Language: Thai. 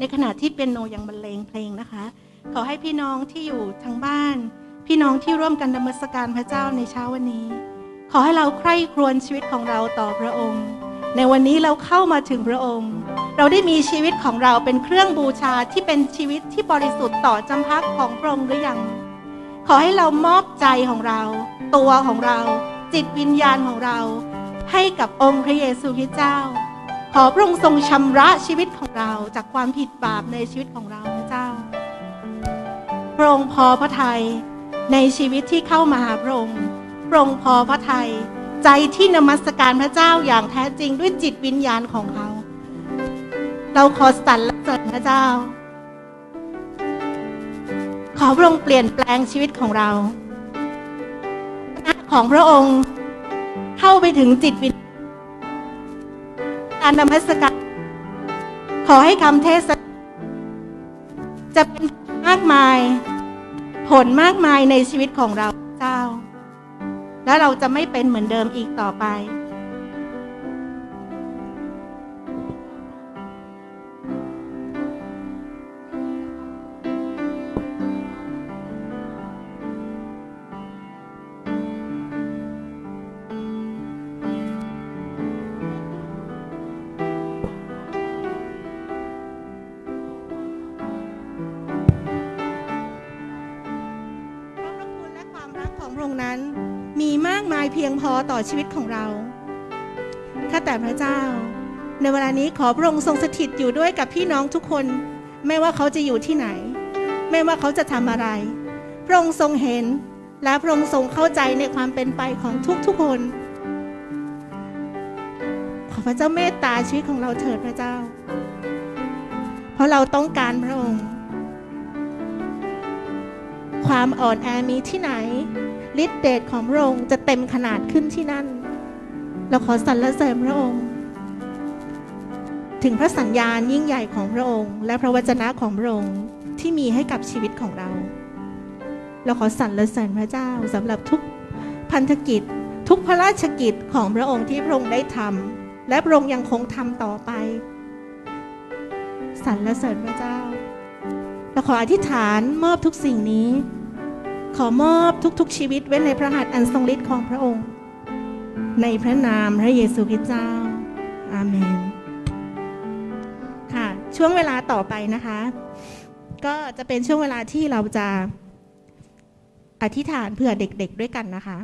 ในขณะที่เป็นโนยังบรรเลงเพลงนะคะ ขอให้พี่น้องที่อยู่ทางบ้าน พี่น้องที่ร่วมกันนมัสการพระเจ้าในเช้าวันนี้ ขอให้เราใคร่ครวญชีวิตของเราต่อพระองค์ ในวันนี้เราเข้ามาถึงพระองค์ เราได้มีชีวิตของเราเป็นเครื่องบูชาที่เป็นชีวิตที่บริสุทธิ์ต่อจำพักของพระองค์หรือยัง ขอให้เรามอบใจของเรา ตัวของเรา จิตวิญญาณของเรา ให้กับองค์พระเยซูคริสต์เจ้า ขอพระองค์ทรงชำระชีวิตของเราจากความผิดบาปในชีวิตของเราพระเจ้า พระองค์พอพระทัยในชีวิตที่เข้ามาหาพระองค์ พระองค์พอพระทัยใจที่นมัสการพระเจ้าอย่างแท้จริงด้วยจิตวิญญาณของเขา เราขอสรรเสริญพระเจ้า ขอพระองค์เปลี่ยนแปลงชีวิตของเราหน้าของพระองค์เข้าไปถึงจิตวิญญาณ การนมัสการขอให้คำเทศนาจะเป็นมากมาย ผลมากมายในชีวิตของเราเจ้า และเราจะไม่เป็นเหมือนเดิมอีกต่อไป ระองค์นั้นมีมากมายเพียงพอต่อชีวิตของเราข้าแต่พระเจ้า ในเวลานี้ขอพระองค์ทรงสถิตอยู่ด้วยกับพี่น้องทุกคน ไม่ว่าเขาจะอยู่ที่ไหน ไม่ว่าเขาจะทำอะไร พระองค์ทรงเห็น และพระองค์ทรงเข้าใจในความเป็นไปของทุกๆคน ขอพระเจ้าเมตตาชีวิตของเราเถิดพระเจ้า เพราะเราต้องการพระองค์ ความอ่อนแอมีที่ไหนฤทธิเดชของพระองค์จะเต็มขนาดขึ้นที่นั่น เราขอสรรเสริญพระองค์ ถึงพระสัญญาณยิ่งใหญ่ของพระองค์ และพระวจนะของพระองค์ที่มีให้กับชีวิตของเรา เราขอสรรเสริญพระเจ้าสำหรับทุกพันธกิจ ทุกพระราชกิจของพระองค์ที่พระองค์ได้ทำและพระองค์ยังคงทำต่อไปสรรเสริญพระเจ้าเราขออธิษฐานมอบทุกสิ่งนี้ ขอมอบทุกๆชีวิตไว้ในพระหัตถ์อันทรงฤทธิ์ของพระองค์ ในพระนามพระเยซูคริสต์เจ้า อาเมน ค่ะ ช่วงเวลาต่อไปนะคะ ก็จะเป็นช่วงเวลาที่เราจะอธิษฐานเผื่อเด็กๆด้วยกันนะคะ